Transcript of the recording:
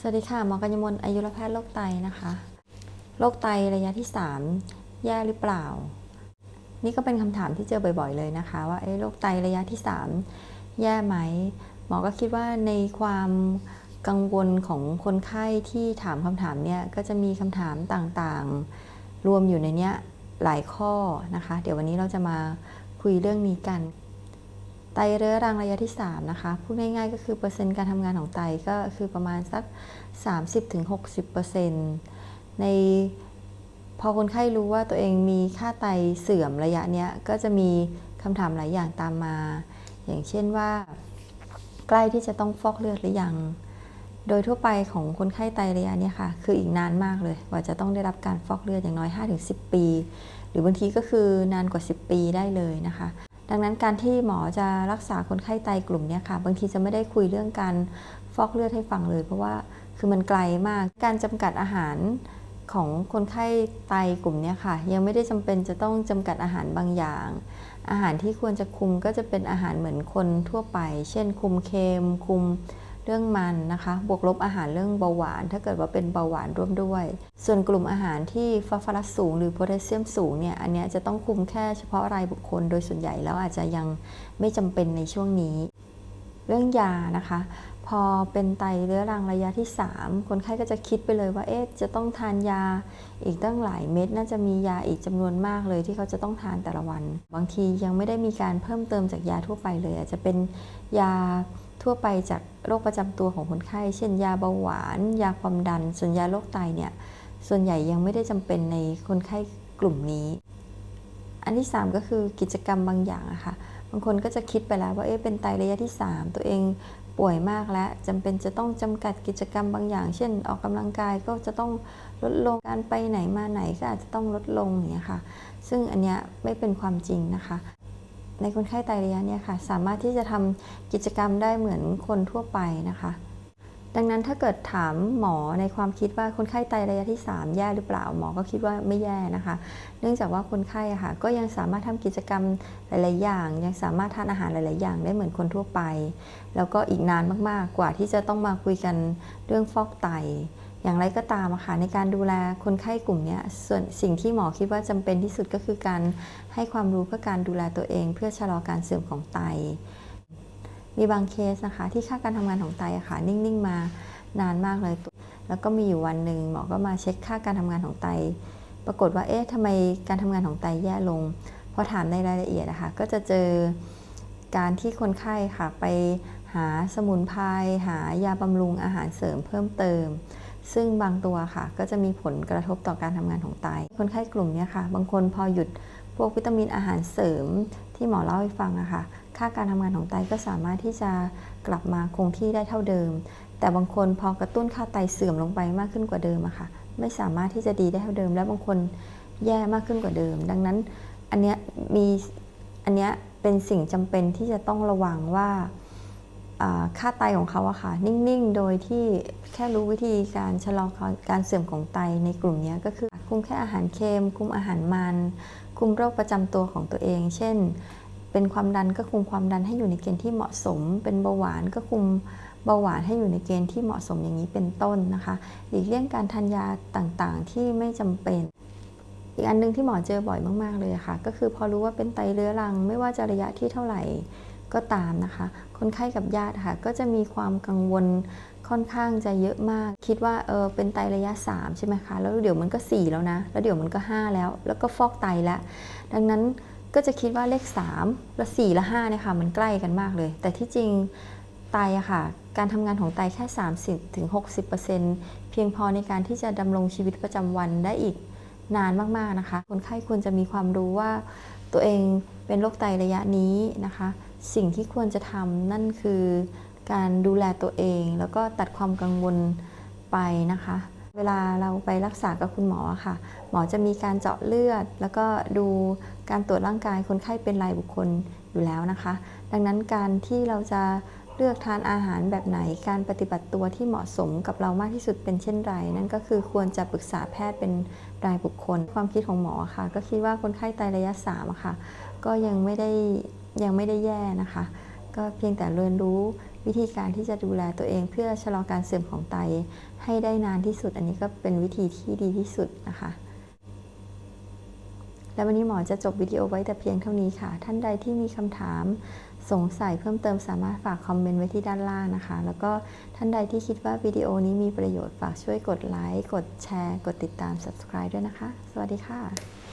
สวัสดีค่ะหมอกัญญมลอายุรแพทย์โรคไตนะคะ โรคไตระยะที่ 3 แย่หรือเปล่า นี่ก็เป็นคำถามที่เจอบ่อย ๆ เลยนะคะ ว่าโรคไตระยะที่ 3 แย่ไหม หมอก็คิดว่าในความกังวลของคนไข้ที่ถามคำถามเนี่ยก็จะมีคำถามต่างๆ รวมอยู่ในเนี้ยหลายข้อนะคะ เดี๋ยววันนี้เราจะมาคุยเรื่องนี้กัน ไตเรื้อรังระยะที่ 3 นะคะ พูดง่ายๆ ก็คือเปอร์เซ็นต์การทำงานของไตก็คือประมาณสัก 30-60%ในพอคนไข้รู้ว่าตัวเองมีค่าไตเสื่อมระยะเนี้ยก็จะมีคำถามหลายอย่างตามมา อย่างเช่นว่า ใกล้ที่จะต้องฟอกเลือดหรือยัง โดยทั่วไปของคนไข้ไตระยะเนี้ยค่ะ คืออีกนานมากเลยกว่าจะต้องได้รับการฟอกเลือดอย่างน้อย 5-10 ปี หรือบางทีก็คือนานกว่า 10 ปีได้เลยนะคะ ดังนั้นการที่หมอจะรักษาคนไข้ไตกลุ่มนี้ค่ะ บางทีจะไม่ได้คุยเรื่องการฟอกเลือดให้ฟังเลย เพราะว่าคือมันไกลมาก การจำกัดอาหารของคนไข้ไตกลุ่มนี้ค่ะ ยังไม่ได้จำเป็นจะต้องจำกัดอาหารบางอย่าง อาหารที่ควรจะคุมก็จะเป็นอาหารเหมือนคนทั่วไป เช่น คุมเค็มคุม เรื่องมันนะคะ บวกลบอาหารเรื่องเบาหวาน ถ้าเกิดว่าเป็นเบาหวานร่วมด้วย ส่วนกลุ่มอาหารที่ฟอสฟอรัสสูง หรือโพแทสเซียมสูงเนี่ย อันนี้จะต้องคุมแค่เฉพาะรายบุคคล โดยส่วนใหญ่แล้วอาจจะยังไม่จำเป็นในช่วงนี้ เรื่องยานะคะ พอเป็นไตเรื้อรังระยะที่ 3 คนไข้ก็จะคิดไปเลยว่า เอ๊ะ จะต้องทานยาอีกตั้งหลายเม็ด น่าจะมียาอีกจำนวนมากเลยที่เขาจะต้องทานแต่ละวัน บางทียังไม่ได้มีการเพิ่มเติมจากยาทั่วไปเลย อาจจะเป็นยา ทั่วไปจากโรคประจำตัวของคนไข้ เช่น ยาเบาหวาน ยาความดัน ส่วนยาโรคไตเนี่ย ส่วนใหญ่ยังไม่ได้จำเป็นในคนไข้กลุ่มนี้ อันที่ 3 ก็คือกิจกรรมบางอย่างอะค่ะ บางคนก็จะคิดไปแล้วว่า เอ๊ะ เป็นไตระยะที่ 3 ตัวเองป่วยมากแล้วจำเป็นจะต้องจำกัดกิจกรรมบางอย่าง เช่น ออกกำลังกายก็จะต้องลดลง การไปไหนมาไหนก็อาจจะต้องลดลงอย่างเงี้ยค่ะ ซึ่งอันเนี้ยไม่เป็นความจริงนะคะ ในคนไข้ไตระยะเนี้ยค่ะสามารถที่จะทำกิจกรรมได้เหมือนคนทั่วไปนะคะ ดังนั้นถ้าเกิดถามหมอในความคิดว่าคนไข้ไตระยะที่ 3 แย่หรือเปล่าหมอก็คิดว่าไม่แย่นะคะ เนื่องจากว่าคนไข้ค่ะก็ยังสามารถทำกิจกรรมหลาย ๆ อย่าง ยังสามารถทานอาหารหลาย ๆ อย่างได้เหมือนคนทั่วไป แล้วก็อีกนานมากๆกว่าที่จะต้องมาคุยกันเรื่องฟอกไต อย่างไรก็ตามค่ะในการดูแลคนไข้กลุ่มนี้ส่วนสิ่งที่หมอคิดว่าจำเป็นที่สุดก็คือการให้ความรู้เพื่อการดูแลตัวเอง เพื่อชะลอการเสื่อมของไต มีบางเคสนะคะ ที่ค่าการทำงานของไตอะค่ะนิ่งๆมานานมากเลย แล้วก็มีอยู่วันหนึ่งหมอก็มาเช็คค่าการทำงานของไต ปรากฏว่าเอ๊ะทำไมการทำงานของไตแย่ลงพอถามในรายละเอียดนะคะก็จะเจอการที่คนไข้ค่ะไปหาสมุนไพรหายาบำรุงอาหารเสริมเพิ่มเติม ซึ่งบางตัวค่ะ ก็จะมีผลกระทบต่อการทำงานของไต คนไข้กลุ่มนี้ค่ะ บางคนพอหยุดพวกวิตามินอาหารเสริมที่หมอเล่าให้ฟังอะค่ะ ค่าการทำงานของไตก็สามารถที่จะกลับมาคงที่ได้เท่าเดิม แต่บางคนพอกระตุ้นค่าไตเสื่อมลงไปมากขึ้นกว่าเดิมอะค่ะ ไม่สามารถที่จะดีได้เท่าเดิม และบางคนแย่มากขึ้นกว่าเดิม ดังนั้นอันเนี้ยมีอันเนี้ยเป็นสิ่งจำเป็นที่จะต้องระวังว่า ค่าไตของเขาอะค่ะ นิ่งๆ โดยที่แค่รู้วิธีการชะลอการเสื่อมของไตในกลุ่มนี้ก็คือ คุมแค่อาหารเค็มคุมอาหารมัน คุมโรคประจำตัวของตัวเอง เช่น เป็นความดันก็คุมความดันให้อยู่ในเกณฑ์ที่เหมาะสม เป็นเบาหวานก็คุมเบาหวานให้อยู่ในเกณฑ์ที่เหมาะสมอย่างนี้เป็นต้นนะคะหลีกเลี่ยงการทานยาต่างๆ ที่ไม่จำเป็นอีกอันนึงที่หมอเจอบ่อยมาก ๆ เลยค่ะ ก็คือพอรู้ว่าเป็นไตเรื้อรังไม่ว่าจะระยะที่เท่าไหร่ ก็ตามนะคะ คนไข้กับญาติค่ะก็จะมีความกังวลค่อนข้างจะเยอะมาก คิดว่าเออเป็นไตระยะ 3 ใช่ไหมคะ แล้วเดี๋ยวมันก็ 4 แล้วนะ แล้วเดี๋ยวมันก็ 5 แล้ว แล้วก็ฟอกไตแล้ว ดังนั้นก็จะคิดว่าเลข 3 และ 4 และ5เนี่ยค่ะมันใกล้กันมากเลย แต่ที่จริงไตอะค่ะ การทำงานของไตแค่ 30-60%เพียงพอในการที่จะดำรงชีวิตประจำวันได้อีกนานมากๆนะคะ คนไข้ควรจะมีความรู้ว่า ตัวเองเป็นโรคไตระยะนี้นะคะ สิ่งที่ควรจะทำนั่นคือการดูแลตัวเอง แล้วก็ตัดความกังวลไปนะคะ เวลาเราไปรักษากับคุณหมอค่ะ หมอจะมีการเจาะเลือด แล้วก็ดูการตรวจร่างกายคนไข้เป็นรายบุคคลอยู่แล้วนะคะ ดังนั้นการที่เราจะ เลือกทานอาหารแบบไหนการปฏิบัติตัวที่เหมาะสมกับเรามากที่สุดเป็นเช่นไร นั่นก็คือควรจะปรึกษาแพทย์เป็นรายบุคคล ความคิดของหมอค่ะ ก็คิดว่าคนไข้ไตระยะ3อะค่ะ ก็ยังไม่ได้ยังไม่ได้แย่นะคะ ก็เพียงแต่เรียนรู้วิธีการที่จะดูแลตัวเองเพื่อชะลอการเสื่อมของไตให้ได้นานที่สุด อันนี้ก็เป็นวิธีที่ดีที่สุดนะคะและวันนี้หมอจะจบวิดีโอไว้แต่เพียงเท่านี้ค่ะ ท่านใดที่มีคำถาม สงสัยเพิ่มเติมสามารถฝากคอมเมนต์ไว้ที่ด้านล่างนะคะ แล้วก็ท่านใดที่คิดว่าวิดีโอนี้มีประโยชน์ฝากช่วยกดไลค์ กดแชร์ กดติดตาม subscribe ด้วยนะคะ สวัสดีค่ะ